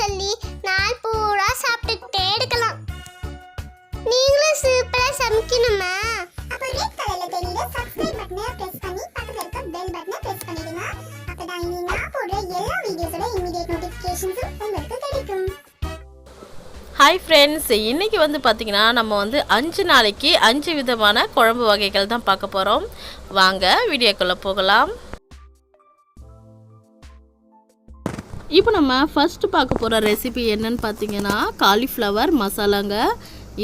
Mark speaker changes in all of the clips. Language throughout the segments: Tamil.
Speaker 1: சொல்லி நாள் பூரா சாப்பிட்டுக்கிட்டே இருக்கலாம். நீங்களும் சூப்பரா சமைக்கணுமா?
Speaker 2: அப்போ ரெட் கலர்ல தெரியுற சப்ஸ்கிரைப் பட்டனை பிரஸ் பண்ணி பக்கத்துல இருக்க பெல் பட்டனை பிரஸ் பண்ணிடுங்க. அப்பதான் இனி நான் போடுற எல்லா வீடியோஸோட இமிடியேட் நோட்டிஃபிகேஷன்ஸும் உங்களுக்கு கிடைக்கும்.
Speaker 3: ஹாய் ஃப்ரெண்ட்ஸ் இன்றைக்கி வந்து பார்த்திங்கன்னா நம்ம வந்து அஞ்சு நாளைக்கு அஞ்சு விதமான குழம்பு வகைகள் தான் பார்க்க போகிறோம் வாங்க வீடியோக்குள்ளே போகலாம். இப்போ நம்ம ஃபஸ்ட்டு பார்க்க போகிற ரெசிபி என்னன்னு பார்த்தீங்கன்னா காலிஃப்ளவர் மசாலாங்க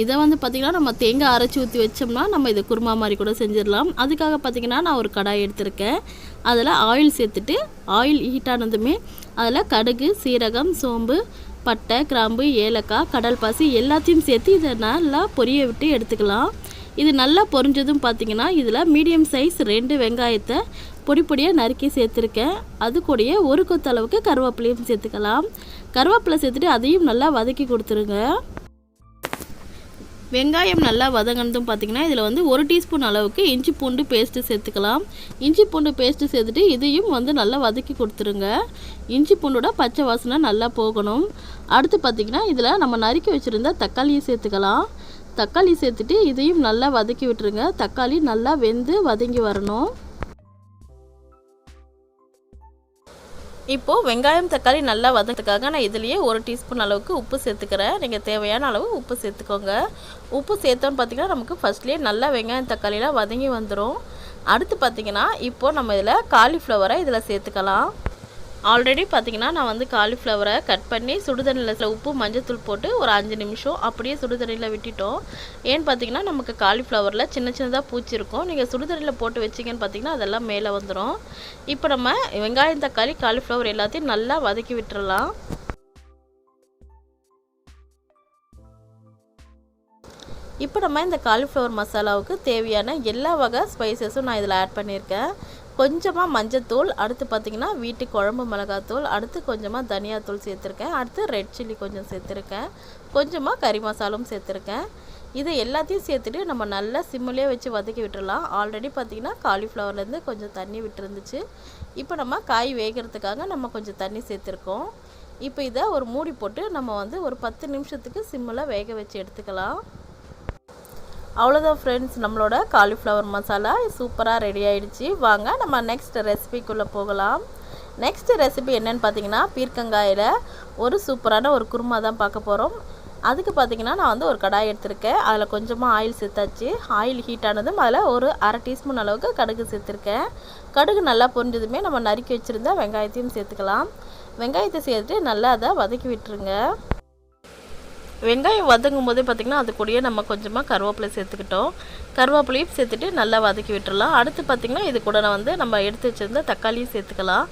Speaker 3: இதை வந்து பார்த்திங்கன்னா நம்ம தேங்காய் அரைச்சி ஊற்றி வச்சோம்னா நம்ம இதை குருமா மாதிரி கூட செஞ்சிடலாம். அதுக்காக பார்த்திங்கன்னா நான் ஒரு கடாய் எடுத்திருக்கேன். அதில் ஆயில் சேர்த்துட்டு ஆயில் ஹீட் ஆனதுமே அதில் கடுகு சீரகம் சோம்பு பட்டை கிராம்பு ஏலக்காய் கடல் பாசி எல்லாத்தையும் சேர்த்து இதை நல்லா பொரிய விட்டு எடுத்துக்கலாம். இது நல்லா பொரிஞ்சதும் பார்த்தீங்கன்னா இதில் மீடியம் சைஸ் ரெண்டு வெங்காயத்தை பொடி பொடியாக நறுக்கி சேர்த்துருக்கேன். அது கூடயே ஒரு கொத்து அளவுக்கு கருவேப்பிலையும் சேர்த்துக்கலாம். கருவேப்பிலை சேர்த்துட்டு அதையும் நல்லா வதக்கி கொடுத்துருங்க. வெங்காயம் நல்லா வதங்கினதும் பார்த்திங்கன்னா இதில் வந்து ஒரு டீஸ்பூன் அளவுக்கு இஞ்சி பூண்டு பேஸ்ட்டு சேர்த்துக்கலாம். இஞ்சி பூண்டு பேஸ்ட்டு சேர்த்துட்டு இதையும் வந்து நல்லா வதக்கி கொடுத்துருங்க. இஞ்சி பூண்டோட பச்சை வாசனை நல்லா போகணும். அடுத்து பார்த்திங்கன்னா இதில் நம்ம நறுக்கி வச்சுருந்த தக்காளியை சேர்த்துக்கலாம். தக்காளி சேர்த்துட்டு இதையும் நல்லா வதக்கி விட்டுருங்க. தக்காளி நல்லா வெந்து வதங்கி வரணும். இப்போது வெங்காயம் தக்காளி நல்லா வதக்கிறதுக்காக நான் இதுலேயே ஒரு டீஸ்பூன் அளவுக்கு உப்பு சேர்த்துக்கிறேன். நீங்கள் தேவையான அளவு உப்பு சேர்த்துக்கோங்க. உப்பு சேர்த்தோன்னு பார்த்தீங்கன்னா நமக்கு ஃபஸ்ட்லேயே நல்லா வெங்காயம் தக்காளிலாம் வதங்கி வந்துடும் அடுத்து பார்த்திங்கன்னா இப்போது நம்ம இதில் காலிஃப்ளவரை இதில் சேர்த்துக்கலாம். ஆல்ரெடி பார்த்தீங்கன்னா நான் வந்து காலிஃப்ளவரை கட் பண்ணி சுடுதண்ணியில் உப்பு மஞ்சத்தூள் போட்டு ஒரு அஞ்சு நிமிஷம் அப்படியே சுடுதண்ணியில் விட்டுட்டோம். ஏன்னு பார்த்தீங்கன்னா நமக்கு காலிஃப்ளவரில் சின்ன சின்னதாக பூச்சி இருக்கும். நீங்கள் சுடுதண்ணியில் போட்டு வச்சிங்கன்னு பார்த்தீங்கன்னா அதெல்லாம் மேலே வந்துடும் இப்போ நம்ம வெங்காயம் தக்காளி காலிஃப்ளவர் எல்லாத்தையும் நல்லா வதக்கி விட்டுறலாம். இப்போ நம்ம இந்த காலிஃப்ளவர் மசாலாவுக்கு தேவையான எல்லா வகை ஸ்பைசஸும் நான் இதில் ஆட் பண்ணியிருக்கேன். கொஞ்சமாக மஞ்சத்தூள் அடுத்து பார்த்திங்கன்னா வீட்டு குழம்பு மிளகாத்தூள் அடுத்து கொஞ்சமாக தனியாத்தூள் சேர்த்துருக்கேன். அடுத்து ரெட் சில்லி கொஞ்சம் சேர்த்துருக்கேன். கொஞ்சமாக கறி மசாலும் சேர்த்துருக்கேன். இதை எல்லாத்தையும் சேர்த்துட்டு நம்ம நல்லா சிம்மிலே வச்சு வதக்கி விட்டுடலாம் ஆல்ரெடி பார்த்திங்கன்னா காலிஃப்ளவர்லேருந்து கொஞ்சம் தண்ணி விட்டுருந்துச்சு. இப்போ நம்ம காய் வேகிறதுக்காக நம்ம கொஞ்சம் தண்ணி சேர்த்துருக்கோம். இப்போ இதை ஒரு மூடி போட்டு நம்ம வந்து ஒரு பத்து நிமிஷத்துக்கு சிம்மில் வேக வச்சு எடுத்துக்கலாம். அவ்வளோதான் ஃப்ரெண்ட்ஸ் நம்மளோட காலிஃப்ளவர் மசாலா சூப்பராக ரெடி ஆகிடுச்சி வாங்க நம்ம நெக்ஸ்ட் ரெசிபிக்குள்ளே போகலாம். நெக்ஸ்ட் ரெசிபி என்னென்னு பார்த்தீங்கன்னா பீர்க்கங்காயில் ஒரு சூப்பரான ஒரு குருமா தான் பார்க்க போகிறோம் அதுக்கு பார்த்தீங்கன்னா நான் வந்து ஒரு கடாய் எடுத்திருக்கேன். அதில் கொஞ்சமாக ஆயில் சேர்த்தாச்சு. ஆயில் ஹீட் ஆனதும் அதில் ஒரு அரை டீஸ்பூன் அளவுக்கு கடுகு சேர்த்துருக்கேன். கடுகு நல்லா பொரிஞ்சதுமே நம்ம நறுக்கி வச்சுருந்தா வெங்காயத்தையும் சேர்த்துக்கலாம். வெங்காயத்தை சேர்த்துட்டு நல்லா அதை வதக்கி விட்டுருங்க. வெங்காயம் வதங்கும் போதே பார்த்திங்கன்னா அது கூடயே நம்ம கொஞ்சமாக கருவேப்பிலை சேர்த்துக்கிட்டோம். கருவேப்பிலையும் சேர்த்துட்டு நல்லா வதக்கி விட்டுடலாம் அடுத்து பார்த்திங்கன்னா இது கூட நான் வந்து நம்ம எடுத்து வச்சுருந்த தக்காளியும் சேர்த்துக்கலாம்.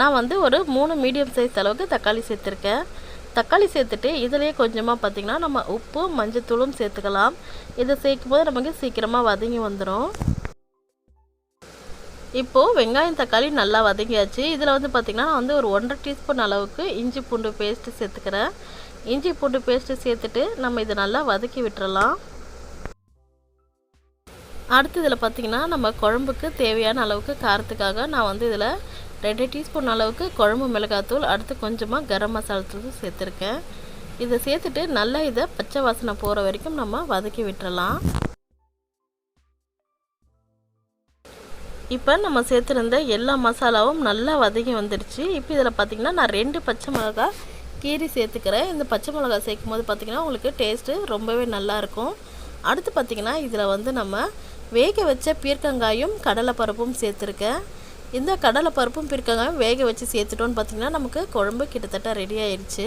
Speaker 3: நான் வந்து ஒரு மூணு மீடியம் சைஸ் அளவுக்கு தக்காளி சேர்த்துருக்கேன். தக்காளி சேர்த்துட்டு இதுலேயே கொஞ்சமாக பார்த்திங்கன்னா நம்ம உப்பு மஞ்சத்தூளும் சேர்த்துக்கலாம். இதை சேர்க்கும் போது நமக்கு சீக்கிரமாக வதங்கி வந்துடும் இப்போது வெங்காயம் தக்காளி நல்லா வதங்கியாச்சு. இதில் வந்து பார்த்திங்கன்னா நான் வந்து ஒரு ஒன்றரை டீஸ்பூன் அளவுக்கு இஞ்சி பூண்டு பேஸ்ட்டு சேர்த்துக்கிறேன். இஞ்சி பூண்டு பேஸ்ட்டு சேர்த்துட்டு நம்ம இதை நல்லா வதக்கி விட்டுறலாம். அடுத்து இதில் பார்த்திங்கன்னா நம்ம குழம்புக்கு தேவையான அளவுக்கு காரத்துக்காக நான் வந்து இதில் ரெண்டு டீஸ்பூன் அளவுக்கு குழம்பு மிளகாத்தூள் அடுத்து கொஞ்சமாக கரம் மசாலா தூள் சேர்த்துருக்கேன். இதை சேர்த்துட்டு நல்லா இதை பச்சை வாசனை போகிற வரைக்கும் நம்ம வதக்கி விட்டுறலாம். இப்போ நம்ம சேர்த்துருந்த எல்லா மசாலாவும் நல்லா வதக்கி வந்துடுச்சு. இப்போ இதில் பார்த்திங்கன்னா நான் ரெண்டு பச்சை மிளகாய் கீரி சேர்த்துக்கிறேன். இந்த பச்சை மிளகா சேர்க்கும் போது பார்த்திங்கன்னா உங்களுக்கு டேஸ்ட்டு ரொம்பவே நல்லாயிருக்கும் அடுத்து பார்த்திங்கன்னா இதில் வந்து நம்ம வேக வச்ச பீர்க்கங்காயும் கடலைப்பருப்பும் சேர்த்துருக்கேன். இந்த கடலைப்பருப்பும் பீர்க்கங்காயும் வேக வச்சு சேர்த்துட்டோன்னு பார்த்திங்கன்னா நமக்கு குழம்பு கிட்டத்தட்ட ரெடி ஆயிடுச்சு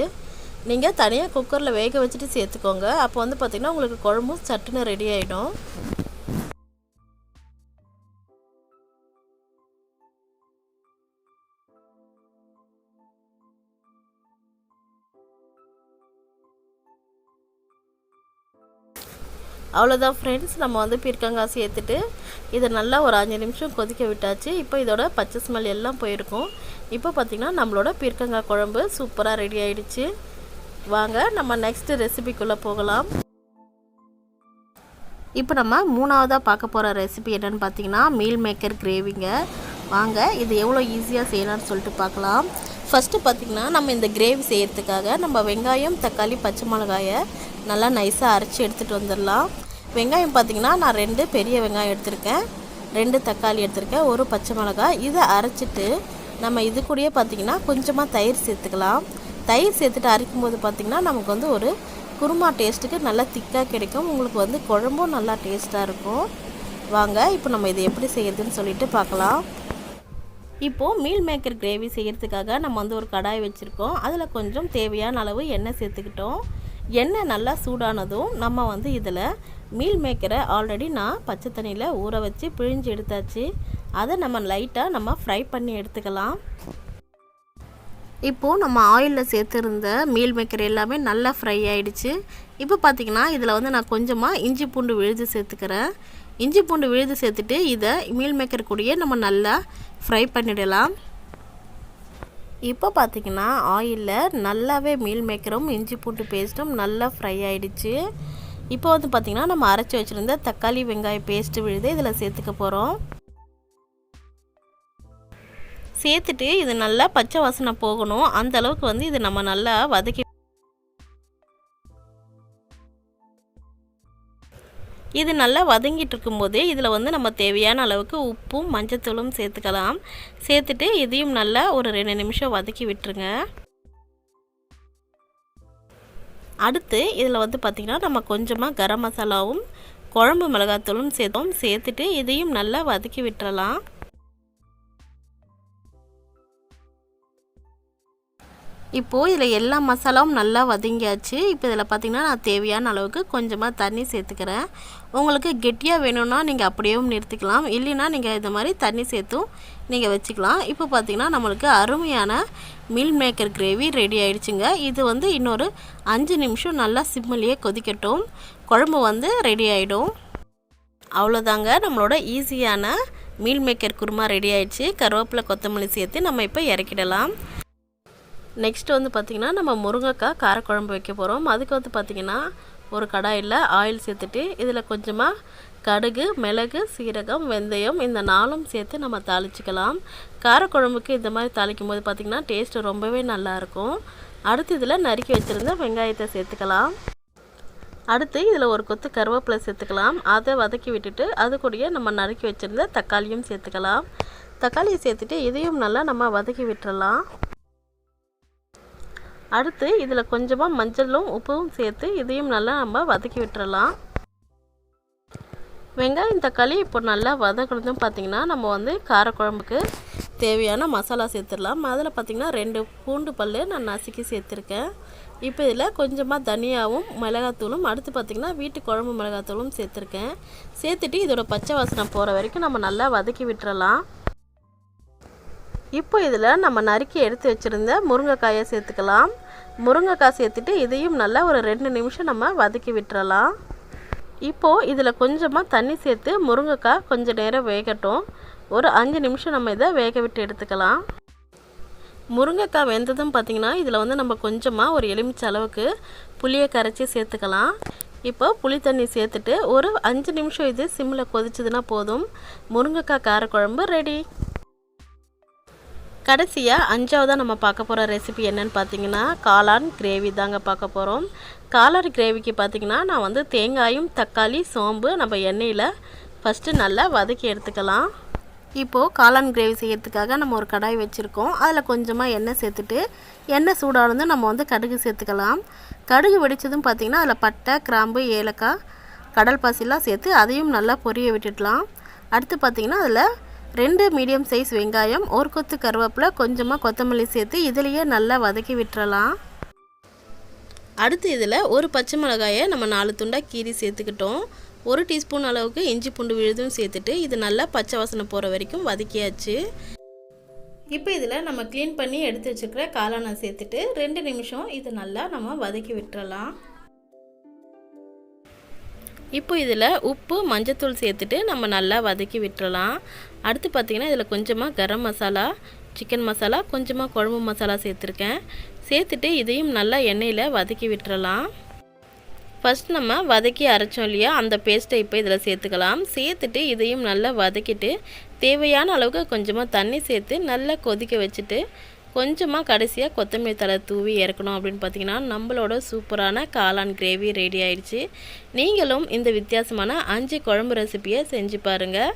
Speaker 3: நீங்கள் தனியாக குக்கரில் வேக வச்சுட்டு சேர்த்துக்கோங்க. அப்போ வந்து பார்த்திங்கன்னா உங்களுக்கு குழம்பும் சட்டுன்னு ரெடி ஆகிடும் அவ்வளோதான் ஃப்ரெண்ட்ஸ் நம்ம வந்து பீர்க்கங்காய் சேர்த்துட்டு இதை நல்லா ஒரு அஞ்சு நிமிஷம் கொதிக்க விட்டாச்சு. இப்போ இதோட பச்சை ஸ்மெல் எல்லாம் போயிருக்கும். இப்போ பார்த்திங்கன்னா நம்மளோட பீர்க்கங்காய் குழம்பு சூப்பராக ரெடி ஆயிடுச்சு. வாங்க நம்ம நெக்ஸ்ட்டு ரெசிபிக்குள்ளே போகலாம். இப்போ நம்ம மூணாவதாக பார்க்க போகிற ரெசிபி என்னென்னு பார்த்தீங்கன்னா மீல் மேக்கர் கிரேவிங்க வாங்க இது எவ்வளோ ஈஸியாக செய்யலாம்னு சொல்லிட்டு பார்க்கலாம். ஃபஸ்ட்டு பார்த்திங்கன்னா நம்ம இந்த கிரேவி செய்கிறதுக்காக நம்ம வெங்காயம் தக்காளி பச்சை மிளகாயை நல்லா நைஸாக அரைச்சி எடுத்துகிட்டு வந்துடலாம். வெங்காயம் பார்த்திங்கன்னா நான் ரெண்டு பெரிய வெங்காயம் எடுத்திருக்கேன். ரெண்டு தக்காளி எடுத்திருக்கேன் ஒரு பச்சை மிளகாய் இதை அரைச்சிட்டு நம்ம இது கூடயே பார்த்திங்கன்னா கொஞ்சமாக தயிர் சேர்த்துக்கலாம். தயிர் சேர்த்துட்டு அரைக்கும் போது பார்த்திங்கன்னா நமக்கு வந்து ஒரு குருமா டேஸ்ட்டுக்கு நல்லா திக்காக கிடைக்கும். உங்களுக்கு வந்து குழம்பும் நல்லா டேஸ்ட்டாக இருக்கும். வாங்க இப்போ நம்ம இதை எப்படி செய்யறதுன்னு சொல்லிட்டு பார்க்கலாம். இப்போது மீல் மேக்கர் கிரேவி செய்கிறதுக்காக நம்ம வந்து ஒரு கடாய் வச்சுருக்கோம். அதில் கொஞ்சம் தேவையான அளவு எண்ணெய் சேர்த்துக்கிட்டோம். எண்ணெய் நல்லா சூடானதும் நம்ம வந்து இதில் மீல் மேக்கரை ஆல்ரெடி நான் பச்சை தண்ணியில் ஊற வச்சு பிழிஞ்சு எடுத்தாச்சு. அதை நம்ம லைட்டாக நம்ம ஃப்ரை பண்ணி எடுத்துக்கலாம். இப்போது நம்ம ஆயிலில் சேர்த்துருந்த மீல் மேக்கர் எல்லாமே நல்லா ஃப்ரை ஆகிடுச்சு இப்போ பார்த்தீங்கன்னா இதில் வந்து நான் கொஞ்சமாக இஞ்சி பூண்டு விழுது சேர்த்துக்கிறேன். இஞ்சி பூண்டு விழுது சேர்த்துட்டு இதை மீல் மேக்கர் கூடயே நம்ம நல்லா ஃப்ரை பண்ணிடலாம். இப்போ பார்த்தீங்கன்னா ஆயிலில் நல்லாவே மீல் மேக்கரும் இஞ்சி பூண்டு பேஸ்ட்டும் நல்லா ஃப்ரை ஆகிடுச்சு இப்போ வந்து பார்த்திங்கன்னா நம்ம அரைச்சி வச்சுருந்த தக்காளி வெங்காய பேஸ்ட்டு விழுது இதில் சேர்த்துக்க போகிறோம் சேர்த்துட்டு இது நல்லா பச்சை வாசனை போகணும். அந்த அளவுக்கு வந்து இது நம்ம நல்லா வதக்கி இது நல்லா வதங்கிட்டு இருக்கும்போதே இதில் வந்து நம்ம தேவையான அளவுக்கு உப்பும் மஞ்சத்தூளும் சேர்த்துக்கலாம். சேர்த்துட்டு இதையும் நல்லா ஒரு ரெண்டு நிமிஷம் வதக்கி விட்டுருங்க. அடுத்து இதில் வந்து பார்த்திங்கன்னா நம்ம கொஞ்சமாக கரம் மசாலாவும் குழம்பு மிளகாத்தூளும் சேர்த்தோம். சேர்த்துட்டு இதையும் நல்லா வதக்கி விட்டுறலாம். இப்போது இதில் எல்லா மசாலாவும் நல்லா வதங்கியாச்சு. இப்போ இதில் பார்த்திங்கன்னா நான் தேவையான அளவுக்கு கொஞ்சமாக தண்ணி சேர்த்துக்கிறேன். உங்களுக்கு கெட்டியாக வேணும்னா நீங்கள் அப்படியேவும் நிறுத்திக்கலாம். இல்லைன்னா நீங்கள் இது மாதிரி தண்ணி சேர்த்தும் நீங்கள் வச்சுக்கலாம். இப்போ பார்த்திங்கன்னா நம்மளுக்கு அருமையான மில் மேக்கர் கிரேவி ரெடி ஆயிடுச்சுங்க. இது வந்து இன்னொரு அஞ்சு நிமிஷம் நல்லா சிம்மிலேயே கொதிக்கட்டும். குழம்பு வந்து ரெடி ஆகிடும் அவ்வளோதாங்க நம்மளோட ஈஸியான மீல் மேக்கர் குருமா ரெடி ஆயிடுச்சு. கருவேப்பிலை கொத்தமல்லி சேர்த்து நம்ம இப்போ இறக்கிடலாம். நெக்ஸ்ட் வந்து பார்த்திங்கன்னா நம்ம முருங்கைக்காய் காரக்குழம்பு வைக்க போகிறோம் அதுக்கு வந்து பார்த்திங்கன்னா ஒரு கடாயில் ஆயில் சேர்த்துட்டு இதில் கொஞ்சமாக கடுகு மிளகு சீரகம் வெந்தயம் இந்த நாலும் சேர்த்து நம்ம தாளிச்சிக்கலாம். காரக்குழம்புக்கு இந்த மாதிரி தாளிக்கும் போது பார்த்திங்கன்னா டேஸ்ட்டு ரொம்பவே நல்லாயிருக்கும் அடுத்து இதில் நறுக்கி வச்சுருந்த வெங்காயத்தை சேர்த்துக்கலாம். அடுத்து இதில் ஒரு கொத்து கருவேப்பிலை சேர்த்துக்கலாம். அதை வதக்கி விட்டுட்டு அது கூடயே நம்ம நறுக்கி வச்சுருந்த தக்காளியும் சேர்த்துக்கலாம். தக்காளியை சேர்த்துட்டு இதையும் நல்லா நம்ம வதக்கி விட்டுறலாம். அடுத்து இதில் கொஞ்சமாக மஞ்சளும் உப்பும் சேர்த்து இதையும் நல்லா நம்ம வதக்கி விட்டுறலாம். வெங்காயம் தக்காளி இப்போ நல்லா வதக்கணும் பார்த்திங்கன்னா நம்ம வந்து காரக்குழம்புக்கு தேவையான மசாலா சேர்த்துடலாம். அதில் பார்த்திங்கன்னா ரெண்டு பூண்டு பல் நான் நசுக்கி சேர்த்துருக்கேன். இப்போ இதில் கொஞ்சமாக தனியாவும் மிளகாத்தூளும் அடுத்து பார்த்திங்கன்னா வீட்டு குழம்பு மிளகாத்தூளும் சேர்த்துருக்கேன். சேர்த்துட்டு இதோட பச்சை வாசனை போகிற வரைக்கும் நம்ம நல்லா வதக்கி விட்டுறலாம். இப்போ இதில் நம்ம நறுக்கி எடுத்து வச்சுருந்த முருங்கைக்காயை சேர்த்துக்கலாம். முருங்கைக்காய் சேர்த்துட்டு இதையும் நல்லா ஒரு ரெண்டு நிமிஷம் நம்ம வதக்கி விட்டுறலாம். இப்போது இதில் கொஞ்சமாக தண்ணி சேர்த்து முருங்கைக்காய் கொஞ்சம் நேரம் வேகட்டும். ஒரு அஞ்சு நிமிஷம் நம்ம இதை வேக விட்டு எடுத்துக்கலாம். முருங்கைக்காய் வெந்ததும் பார்த்திங்கன்னா இதில் வந்து நம்ம கொஞ்சமாக ஒரு எலுமிச்சை அளவுக்கு புளியை கரைச்சி சேர்த்துக்கலாம். இப்போ புளி தண்ணி சேர்த்துட்டு ஒரு அஞ்சு நிமிஷம் இது சிம்மில் கொதிச்சதுன்னா போதும். முருங்கைக்காய் காரக்குழம்பு ரெடி. கடைசியாக அஞ்சாவதாக நம்ம பார்க்க போகிற ரெசிபி என்னன்னு பார்த்தீங்கன்னா காளான் கிரேவி தாங்க பார்க்க போகிறோம் காளான் கிரேவிக்கு பார்த்தீங்கன்னா நான் வந்து தேங்காயும் தக்காளி சோம்பு நம்ம எண்ணெயில் ஃபஸ்ட்டு நல்லா வதக்கி எடுத்துக்கலாம். இப்போது காளான் கிரேவி செய்யறதுக்காக நம்ம ஒரு கடாய் வச்சுருக்கோம். அதில் கொஞ்சமாக எண்ணெய் சேர்த்துட்டு எண்ணெய் சூடானதும் நம்ம வந்து கடுகு சேர்த்துக்கலாம். கடுகு வெடித்ததும் பார்த்திங்கன்னா அதில் பட்டை கிராம்பு ஏலக்காய் கடல் பாசிலாம் சேர்த்து அதையும் நல்லா பொரிய விட்டுடலாம். அடுத்து பார்த்திங்கன்னா அதில் ரெண்டு மீடியம் சைஸ் வெங்காயம் ஒரு கொத்து கருவேப்பிலை கொஞ்சமாக கொத்தமல்லி சேர்த்து இதுலேயே நல்லா வதக்கி விட்டுறலாம். அடுத்து இதில் ஒரு பச்சை மிளகாயை நம்ம நாலு துண்டாக கீரி சேர்த்துக்கிட்டோம். ஒரு டீஸ்பூன் அளவுக்கு இஞ்சி பூண்டு விழுதும் சேர்த்துட்டு இது நல்லா பச்சை வாசனை போகிற வரைக்கும் வதக்கியாச்சு. இப்போ இதில் நம்ம க்ளீன் பண்ணி எடுத்து வச்சுருக்கிற காளானை சேர்த்துட்டு ரெண்டு நிமிஷம் இது நல்லா நம்ம வதக்கி விட்டுறலாம். இப்போ இதில் உப்பு மஞ்சத்தூள் சேர்த்துட்டு நம்ம நல்லா வதக்கி விட்டுறலாம். அடுத்து பார்த்திங்கன்னா இதில் கொஞ்சமாக கரம் மசாலா சிக்கன் மசாலா கொஞ்சமாக குழம்பு மசாலா சேர்த்துருக்கேன். சேர்த்துட்டு இதையும் நல்லா எண்ணெயில் வதக்கி விட்டுறலாம். ஃபஸ்ட் நம்ம வதக்கி அரைச்சோம் இல்லையா அந்த பேஸ்ட்டை இப்போ இதில் சேர்த்துக்கலாம். சேர்த்துட்டு இதையும் நல்லா வதக்கிட்டு தேவையான அளவுக்கு கொஞ்சமாக தண்ணி சேர்த்து நல்லா கொதிக்க வச்சுட்டு கொஞ்சமாக கடைசியாக கொத்தமல்லி தலை தூவி இறக்கணும் அப்படின்னு பார்த்தீங்கன்னா நம்மளோட சூப்பரான காளான் கிரேவி ரெடி ஆயிடுச்சு. நீங்களும் இந்த வித்தியாசமான அஞ்சு குழம்பு ரெசிபியை செஞ்சு பாருங்கள்